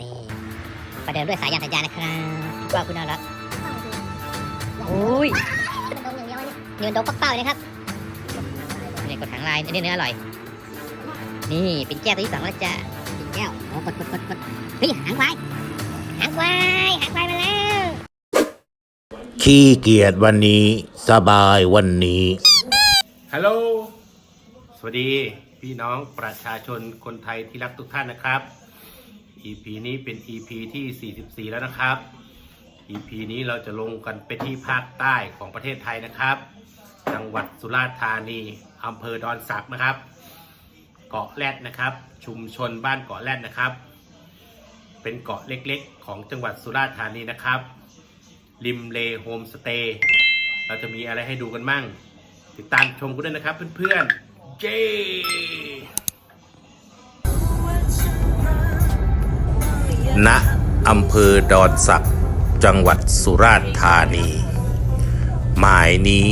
นี่ประเดิมด้วยสายยานสัญญาณนะครับว่าคุณน่ารักโอ้ยเงินดงปักเป้าเลยนะครับนี่กดถังลายอันนี้เนื้ออร่อย นี่เป็นแก้วตัวที่สองแล้วจ้ะเป็นแก้วโอ้กดกดกดกดเฮ้ยหางควายหางควายหางควายมาแล้วขี้เกียจวันนี้สบายวันนี้ฮัลโหลสวัสดีพี่น้องประชาชนคนไทยที่รักทุกท่านนะครับ EP นี้เป็น EP ที่ 44 แล้วนะครับ EP นี้เราจะลงกันไปที่ภาคใต้ของประเทศไทยนะครับ จังหวัดสุราษฎร์ธานีอำเภอดอนสักนะครับ เกาะแรดนะครับ ชุมชนบ้านเกาะแรดนะครับ เป็นเกาะเล็กๆ ของจังหวัดสุราษฎร์ธานีนะครับ ริมเลโฮมสเตย์เราจะมีอะไรให้ดูกันมั่ง ติดตามชมกันด้วยนะครับเพื่อนๆ เจ้ ณอำเภอดอนสักจังหวัดสุราษฎร์ธานี หมายนี้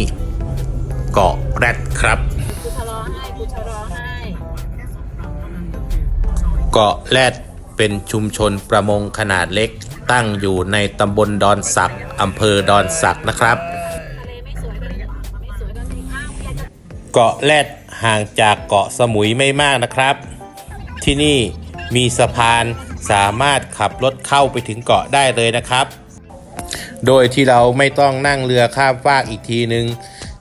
เกาะแรดครับ กูชะลอให้กูชะลอให้เกาะแรดเป็นชุมชนประมงขนาดเล็ก ตั้งอยู่ในตำบลดอนสักอำเภอดอนสักนะครับ ทะเลไม่สวยก็ไม่สวยก็มีอ้าวอยากจะเกาะแรดห่างจากเกาะสมุยไม่มากนะครับ ที่นี่มีสะพาน สามารถขับรถเข้าไปถึงเกาะได้เลยนะครับ โดยที่เราไม่ต้องนั่งเรือข้ามฟากอีกทีนึง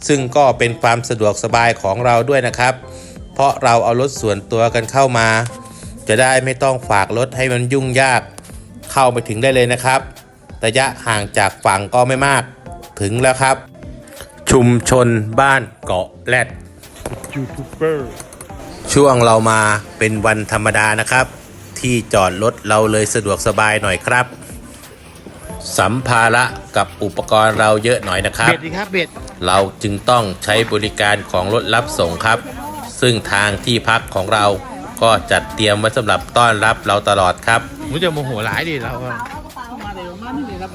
ซึ่งก็เป็นความสะดวกสบายของเราด้วยนะครับ เพราะเราเอารถส่วนตัวกันเข้ามา จะได้ไม่ต้องฝากรถให้มันยุ่งยาก เข้าไปถึงได้เลยนะครับ ระยะห่างจากฝั่งก็ไม่มาก ถึงแล้วครับ ชุมชนบ้านเกาะแรดช่วงเรามาเป็นวันธรรมดานะครับ ที่จอดรถเราเลยสะดวกสบายหน่อยครับ สัมภาระกับอุปกรณ์เราเยอะหน่อยนะครับ เบ็ดดีครับเบ็ดเราจึงต้องใช้บริการของรถรับส่งครับ ซึ่งทางที่พักของเราก็จัดเตรียมไว้สำหรับต้อนรับเราตลอดครับผมจะโมโหหลายดิเราอะ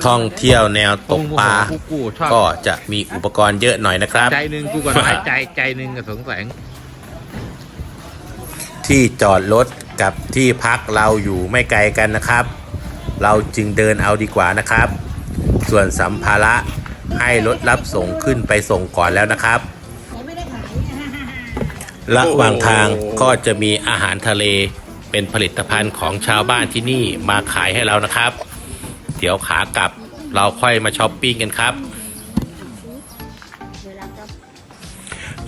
ท่องเที่ยวแนวตกปลาโมโหกูกูชอบก็จะมีอุปกรณ์เยอะหน่อยนะครับ ใจหนึ่งกูก็น้อยใจใจหนึ่งก็สงสัยที่จอดรถ กับที่พักเราอยู่ไม่ไกลกันนะครับ เราจึงเดินเอาดีกว่านะครับ ส่วนสัมภาระให้รถรับส่งขึ้นไปส่งก่อนแล้วนะครับ ระหว่างทางก็จะมีอาหารทะเลเป็นผลิตภัณฑ์ของชาวบ้านที่นี่มาขายให้เรานะครับ เดี๋ยวขากลับเราค่อยมาช้อปปิ้งกันครับ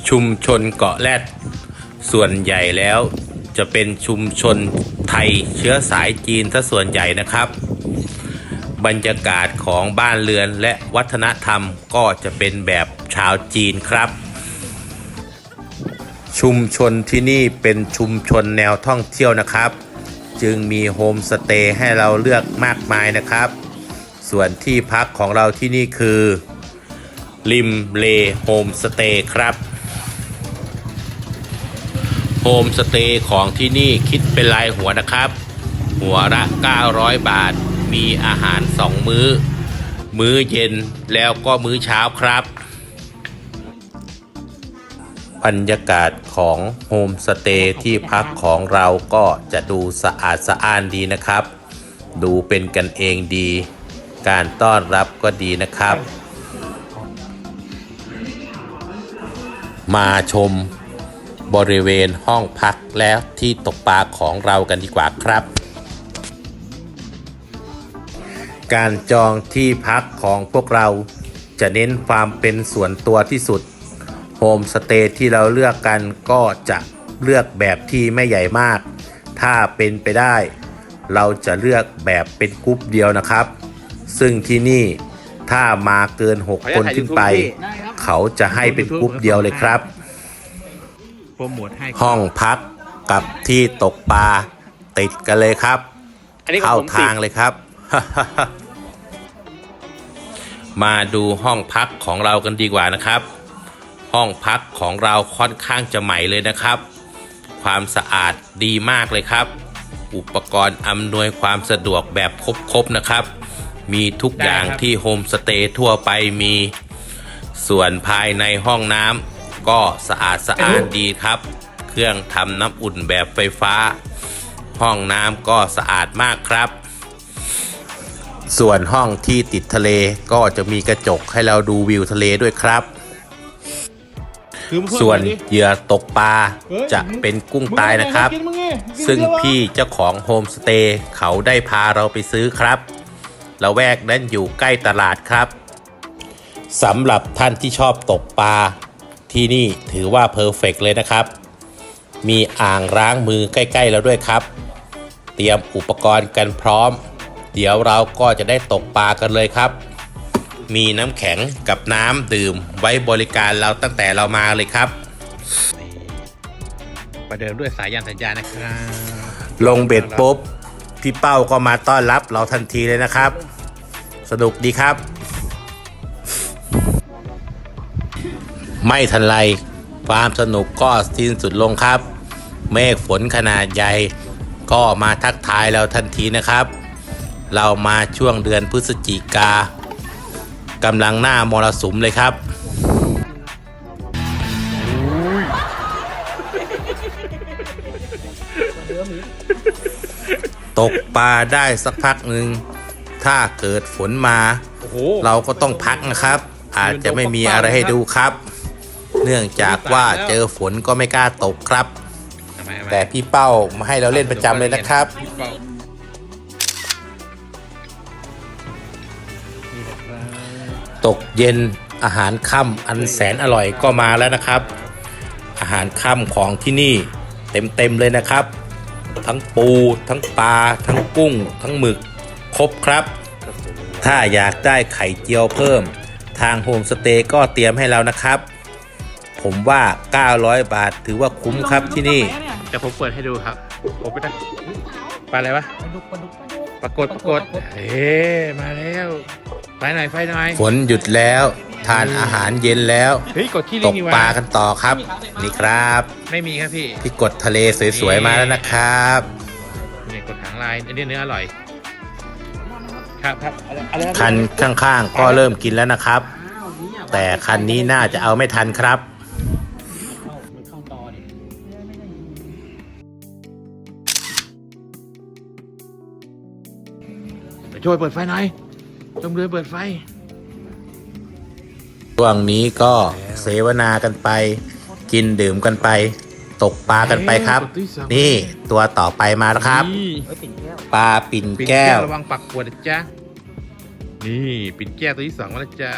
ชุมชนเกาะแรดส่วนใหญ่แล้ว จะเป็นชุมชนไทยเชื้อสายจีนซะส่วนใหญ่นะครับ บรรยากาศของบ้านเรือนและวัฒนธรรมก็จะเป็นแบบชาวจีนครับ ชุมชนที่นี่เป็นชุมชนแนวท่องเที่ยวนะครับ จึงมีโฮมสเตย์ให้เราเลือกมากมายนะครับ ส่วนที่พักของเราที่นี่คือริมเลโฮมสเตย์ครับ โฮมสเตย์ของที่นี่คิดเป็นรายหัวนะครับ หัวละ 900 บาท มีอาหาร 2 มื้อ มื้อเย็นแล้วก็มื้อเช้าครับ บรรยากาศของโฮมสเตย์ที่พักของเราก็จะดูสะอาดสะอ้านดีนะครับ ดูเป็นกันเองดี การต้อนรับก็ดีนะครับ มาชม บริเวณห้องพักและที่ตกปลาของเรากันดีกว่าครับ การจองที่พักของพวกเราจะเน้นความเป็นส่วนตัวที่สุด โฮมสเตย์ที่เราเลือกกันก็จะเลือกแบบที่ไม่ใหญ่มาก ถ้าเป็นไปได้ เราจะเลือกแบบเป็นกรุ๊ปเดียวนะครับ ซึ่งที่นี่ถ้ามาเกิน 6 คนขึ้นไป เขาจะให้เป็นกรุ๊ปเดียวเลยครับ โปรโมทให้ห้องพักกับที่ตกปลาติดกันเลยครับ เข้าทางเลยครับ มาดูห้องพักของเรากันดีกว่านะครับ ห้องพักของเราค่อนข้างจะใหม่เลยนะครับ ความสะอาดดีมากเลยครับ อุปกรณ์อำนวยความสะดวกแบบครบๆนะครับ มีทุกอย่างที่โฮมสเตย์ทั่วไปมีส่วนภายในห้องน้ำ ก็สะอาดสะอาดดีครับ เครื่องทำน้ำอุ่นแบบไฟฟ้า ห้องน้ำก็สะอาดมากครับ ส่วนห้องที่ติดทะเลก็จะมีกระจกให้เราดูวิวทะเลด้วยครับ ส่วนเหยื่อตกปลาจะเป็นกุ้งตายนะครับ ซึ่งพี่เจ้าของโฮมสเตย์เขาได้พาเราไปซื้อครับละแวกนั้นอยู่ใกล้ตลาดครับสำหรับท่านที่ชอบตกปลา ที่นี่ถือว่าเพอร์เฟกเลยนะครับ มีอ่างล้างมือใกล้ๆแล้วด้วยครับ เตรียมอุปกรณ์กันพร้อม เดี๋ยวเราก็จะได้ตกปลากันเลยครับ มีน้ำแข็งกับน้ำดื่มไว้บริการเราตั้งแต่เรามาเลยครับ ประเดิมด้วยสายยานสัญญาณนะครับลงเบ็ดปุ๊บพี่เป้าก็มาต้อนรับเราทันทีเลยนะครับ สนุกดีครับ ไม่ทันไรความสนุกก็สิ้นสุดลงครับ เมฆฝนขนาดใหญ่ก็มาทักทายเราทันทีนะครับ เรามาช่วงเดือนพฤศจิกากำลังหน้ามรสุมเลยครับตกปลาได้สักพักหนึ่ง ถ้าเกิดฝนมาโอ้โหเราก็ต้องพักนะครับ อาจจะไม่มีอะไรให้ดูครับ เนื่องจากว่าเจอฝนก็ไม่กล้าตกครับทำไมทำไมแต่พี่เป้ามาให้เราเล่นประจำเลยนะครับพี่เป้านี่นะครับตกเย็นอาหารค่ำอันแสนอร่อยก็มาแล้วนะครับ อาหารค่ำของที่นี่เต็มๆเลยนะครับ ทั้งปู ทั้งปลา ทั้งกุ้ง ทั้งหมึก ครบครับ ถ้าอยากได้ไข่เจียวเพิ่ม ทางโฮมสเตย์ก็เตรียมให้เรานะครับ ผมว่า 900 บาท ถือว่าคุ้มครับที่นี่เดี๋ยวผมเปิดให้ดูครับผมไปได้ปลาอะไรวะปรากฏปรากฏเอ๊มาแล้วไฟหน่อยไฟหน่อยฝนหยุดแล้ว ทานอาหารเย็นแล้วเฮ้ยกดที่ตลิงกนี่ปลาวะกันต่อครับ นี่ครับ ไม่มีครับพี่พี่กดทะเลสวยๆมาแล้วนะครับนี่กดหางลายอันนี้เนื้ออร่อยครับครับอะไรอะไรนะคันข้างๆก็เริ่มกินแล้วนะครับ แต่คันนี้น่าจะเอาไม่ทันครับ ช่วยเปิดไฟหน่อยจมเรือเปิดไฟช่วงนี้ก็เสวนากันไป กินดื่มกันไป ตกปลากันไปครับ นี่ตัวต่อไปมาแล้วครับนี่ปลาปิ่นปิ่นแก้แก้ววระวังปักขวดนะจ๊ะนี่ปิ่นแก้วตัวที่สองมาแล้วจ้ะ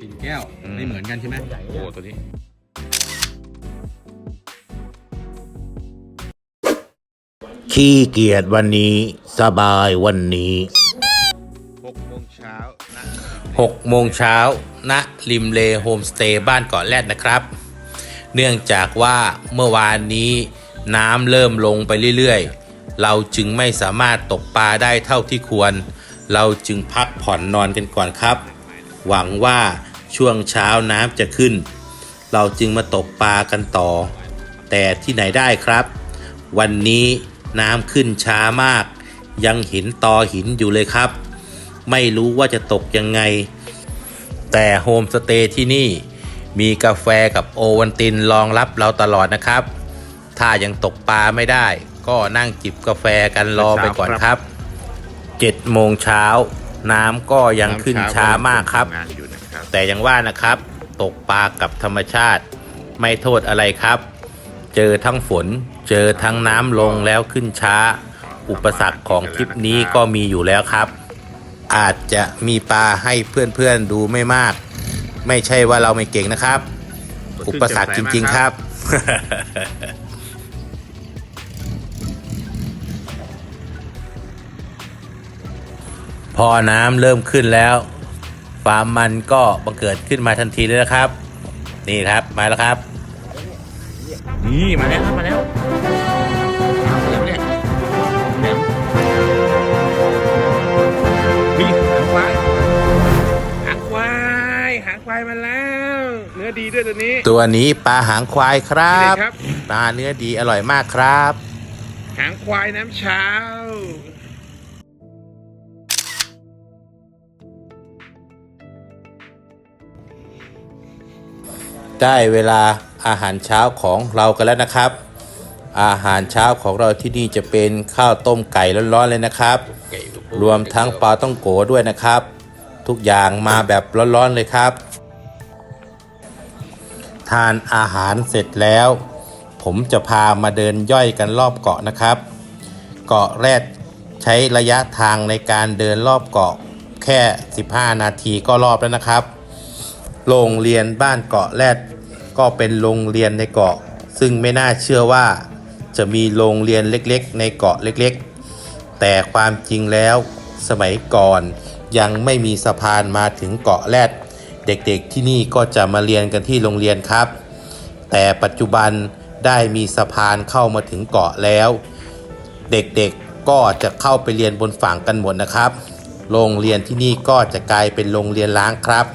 ปิ่นแก้วอืม ไม่เหมือนกันใช่ไหมโอ้ตัวนี้ขี้เกียจวันนี้ สบายวันนี้ 6 โมงเช้าณริมเลโฮมสเตย์บ้านเกาะแรดนะครับ เนื่องจากว่าเมื่อวานนี้น้ำเริ่มลงไปเรื่อยๆ เราจึงไม่สามารถตกปลาได้เท่าที่ควร เราจึงพักผ่อนนอนกันก่อนครับ หวังว่าช่วงเช้าน้ำจะขึ้น เราจึงมาตกปลากันต่อ แต่ที่ไหนได้ครับ วันนี้น้ำขึ้นช้ามาก ยังเห็นตอหินอยู่เลยครับ ไม่รู้ว่าจะตกยังไง แต่โฮมสเตย์ที่นี่ มีกาแฟกับโอวันตินรองรับเราตลอดนะครับ ถ้ายังตกปลาไม่ได้ ก็นั่งจิบกาแฟกันรอไปก่อนครับ7โมงเช้า น้ำก็ยังขึ้นช้ามากครับงานอยู่นะครับ แต่ยังว่านะครับ ตกปลากับธรรมชาติ ไม่โทษอะไรครับ เจอทั้งฝน เจอทั้งน้ำลงแล้วขึ้นช้า อุปสรรคของทริปนี้ก็มีอยู่แล้วครับ อาจจะมีปลาให้เพื่อนๆดูไม่มาก ไม่ใช่ว่าเราไม่เก่งนะครับ อุปสรรคจริง ๆครับ พอน้ำเริ่มขึ้นแล้วฟาร์มมันก็บังเกิดขึ้นมาทันทีเลยนะครับ นี่ครับมาแล้วครับ นี่มาแล้วครับมาแล้ว อดีด้วยตัวนี้ ตัวนี้ปลาหางควายครันี่บเลยครับ ปลาเนื้อดีอร่อยมากครับ หางควายน้ำเช้า ได้เวลาอาหารเช้าของเรากันแล้วนะครับ อาหารเช้าของเราที่นี่จะเป็นข้าวต้มไก่ร้อนๆเลยนะครับ รวมทั้งปลาต้องโกด้วยนะครับ ทุกอย่างมาแบบร้อนๆเลยครับ ทานอาหารเสร็จแล้ว ผมจะพามาเดินย่อยกันรอบเกาะนะครับ เกาะแรดใช้ระยะทางในการเดินรอบเกาะแค่ 15 นาทีก็รอบแล้วนะครับ โรงเรียนบ้านเกาะแรดก็เป็นโรงเรียนในเกาะ ซึ่งไม่น่าเชื่อว่า จะมีโรงเรียนเล็กๆ ในเกาะเล็กๆ แต่ความจริงแล้วสมัยก่อนยังไม่มีสะพานมาถึงเกาะแรด เด็กๆที่นี่ก็จะมาเรียนกันที่โรงเรียนครับ แต่ปัจจุบันได้มีสะพานเข้ามาถึงเกาะแล้ว เด็กๆก็จะเข้าไปเรียนบนฝั่งกันหมดนะครับ โรงเรียนที่นี่ก็จะกลายเป็นโรงเรียนล้างครับ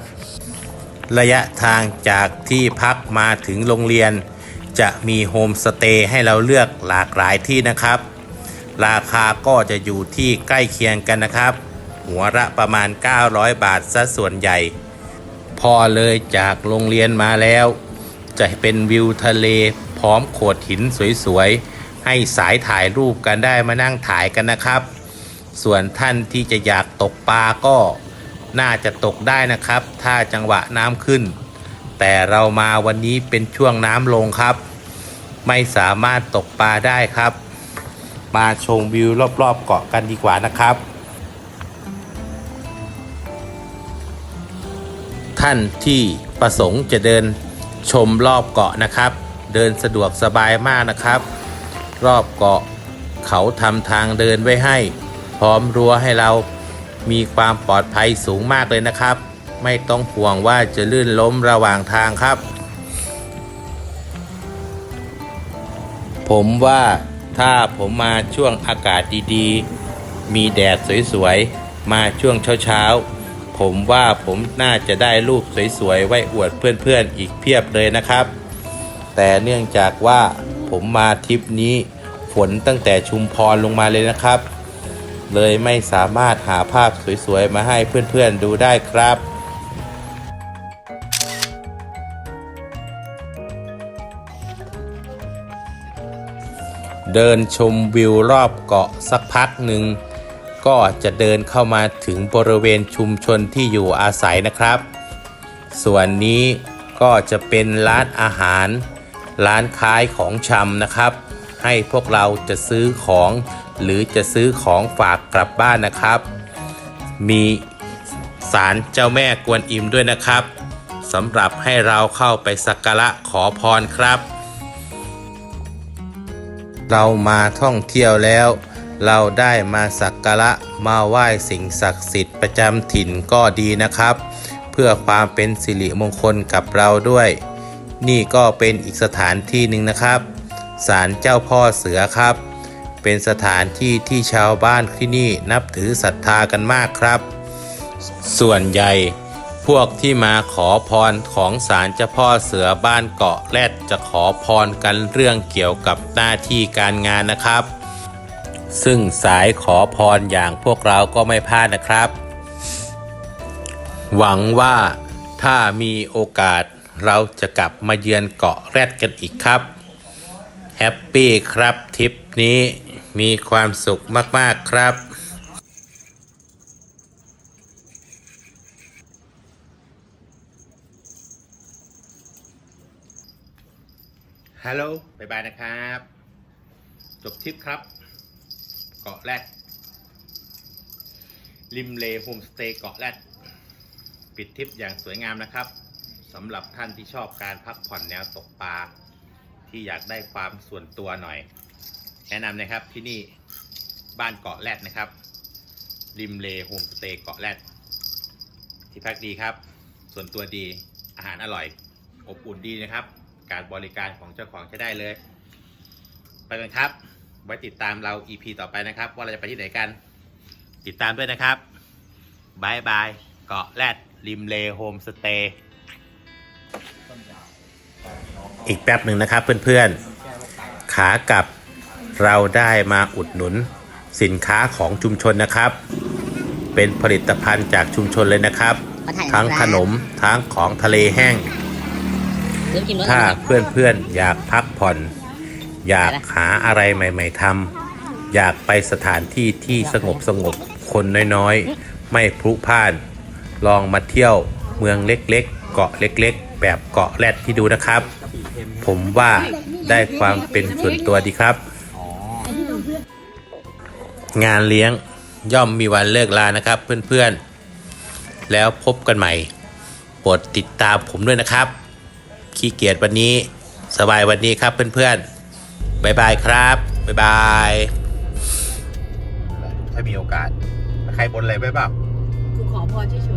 ระยะทางจากที่พักมาถึงโรงเรียน จะมีโฮมสเตย์ให้เราเลือกหลากหลายที่นะครับ ราคาก็จะอยู่ที่ใกล้เคียงกันนะครับ หัวละประมาณ 900 บาทซะส่วนใหญ่ พอเลยจากโรงเรียนมาแล้ว จะเป็นวิวทะเลพร้อมโขดหินสวยๆ ให้สายถ่ายรูปกันได้มานั่งถ่ายกันนะครับ ส่วนท่านที่จะอยากตกปลาก็น่าจะตกได้นะครับ ถ้าจังหวะน้ำขึ้น แต่เรามาวันนี้เป็นช่วงน้ำลงครับ ไม่สามารถตกปลาได้ครับ มาชมวิวรอบๆเกาะกันดีกว่านะครับ ท่านที่ประสงค์จะเดินชมรอบเกาะนะครับ เดินสะดวกสบายมากนะครับ รอบเกาะเขาทำทางเดินไว้ให้ พร้อมรั้วให้เรามีความปลอดภัยสูงมากเลยนะครับ ไม่ต้องห่วงว่าจะลื่นล้มระหว่างทางครับ ผมว่าถ้าผมมาช่วงอากาศดีๆ มีแดดสวยๆ มาช่วงเช้าๆ ผมว่าผมน่าจะได้รูปสวยๆ ไว้อวดเพื่อนๆ อีกเพียบเลยนะครับ แต่เนื่องจากว่าผมมาทริปนี้ฝนตั้งแต่ชุมพรลงมาเลยนะครับ เลยไม่สามารถหาภาพสวยๆ มาให้เพื่อนๆ ดูได้ครับเดินชมวิวรอบเกาะสักพักหนึ่ง ก็จะเดินเข้ามาถึงบริเวณชุมชนที่อยู่อาศัยนะครับ ส่วนนี้ก็จะเป็นร้านอาหาร ร้านขายของชำนะครับ ให้พวกเราจะซื้อของ หรือจะซื้อของฝากกลับบ้านนะครับ มีศาลเจ้าแม่กวนอิมด้วยนะครับสำหรับให้เราเข้าไปสักการะขอพรครับ เรามาท่องเที่ยวแล้ว เราได้มาสักการะมาไหว้สิ่งศักดิ์สิทธิ์ประจำถิ่นก็ดีนะครับ เพื่อความเป็นสิริมงคลกับเราด้วย นี่ก็เป็นอีกสถานที่หนึ่งนะครับศาลเจ้าพ่อเสือครับ เป็นสถานที่ที่ชาวบ้านที่นี่นับถือศรัทธากันมากครับ ส่วนใหญ่พวกที่มาขอพรของศาลเจ้าพ่อเสือบ้านเกาะแรดจะขอพรกันเรื่องเกี่ยวกับหน้าที่การงานนะครับ ซึ่งสายขอพรอย่างพวกเราก็ไม่พลาดนะครับ หวังว่าถ้ามีโอกาสเราจะกลับมาเยือนเกาะแรดกันอีกครับ แฮปปี้ครับทริปนี้มีความสุขมาก ๆ ครับฮัลโหลบายบายนะครับ จบทริปครับ กาะแรด ริมเลโฮมสเตย์เกาะแรด ปิดทริปอย่างสวยงามนะครับสำหรับท่านที่ชอบการพักผ่อนแนวตกปลาที่อยากได้ความส่วนตัวหน่อย แนะนำนะครับที่นี่บ้านเกาะแรดนะครับ ริมเลโฮมสเตย์เกาะแรด ที่พักดีครับ ส่วนตัวดีอาหารอร่อย อบอุ่นดีนะครับ การบริการของเจ้าของใช้ได้เลย ไปกันครับ ไว้ติดตามเรา EP ต่อไปนะครับ ว่าเราจะไปที่ไหนกัน ติดตามด้วยนะครับบายบายเกาะแรดริมเลโฮมสเตย์อีกแป๊บหนึ่งนะครับเพื่อนๆ ขากลับเราได้มาอุดหนุนสินค้าของชุมชนนะครับ เป็นผลิตภัณฑ์จากชุมชนเลยนะครับ ทั้งขนมทั้งของทะเลแห้ง ถ้าเพื่อนๆ อยากพักผ่อน อยากหาอะไรใหม่ ๆทำอยากไปสถานที่ที่สงบสงบคนน้อยๆ ไม่พลุพ่าน ลองมาเที่ยวเมืองเล็กๆ เกาะเล็กๆ แบบเกาะแรดที่ดูนะครับ ผมว่าได้ความเป็นส่วนตัวดีครับ งานเลี้ยงย่อมมีวันเลิกลานะครับเพื่อนๆ แล้วพบกันใหม่โปรดติดตามผมด้วยนะครับ ขี้เกียจวันนี้สบายวันนี้ครับเพื่อนๆ บ๊ายบายครับบ๊ายบายถ้ามีโอกาส ใครบนอะไรไว้เปล่ากูขอพรเฉย